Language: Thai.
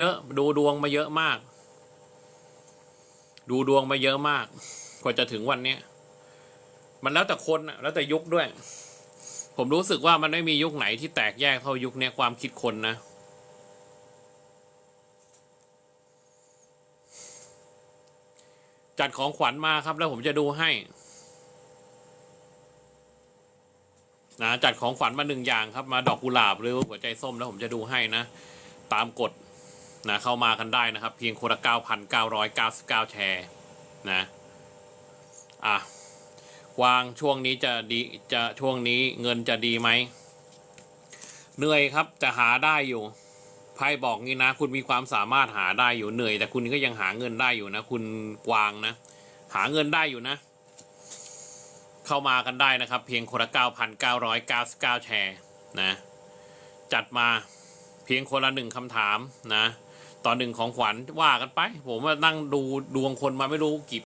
เยอะดูดวงมาเยอะมาก ดูดวงมาเยอะมาก กว่าจะถึงวันเนี้ยมันแล้วแต่คนนะแล้วแต่ยุคด้วย ผมรู้สึกว่ามันไม่มียุคไหนที่แตกแยกเท่ายุคเนี้ยความคิดคนนะจัดของขวัญมาครับ แล้วผมจะดูให้นะจัดของขวัญมาหนึ่งอย่างครับ มาดอกกุหลาบหรือหัวใจส้มแล้วผมจะดูให้นะ ตามกฎ นะเข้ามากันได้นะครับ เพียงคนละเก้าพันเก้าร้อยเก้าสิบเก้าแชร์นะอะกวางช่วงนี้จะดีจะช่วงนี้เงินจะดีไหมเหนื่อยครับแต่หาได้อยู่ไพ่บอกงี้นะ คุณมีความสามารถหาได้อยู่เหนื่อย แต่คุณก็ยังหาเงินได้อยู่นะ คุณกวางนะ หาเงินได้อยู่นะ เข้ามากันได้นะครับ เพียงคนละ9,999 แชร์นะ จัดมาเพียงคนละหนึ่งคำถามนะ ตอนหนึ่งของขวัญว่ากันไป ผมว่านั่งดูดวงคนมาไม่รู้กี่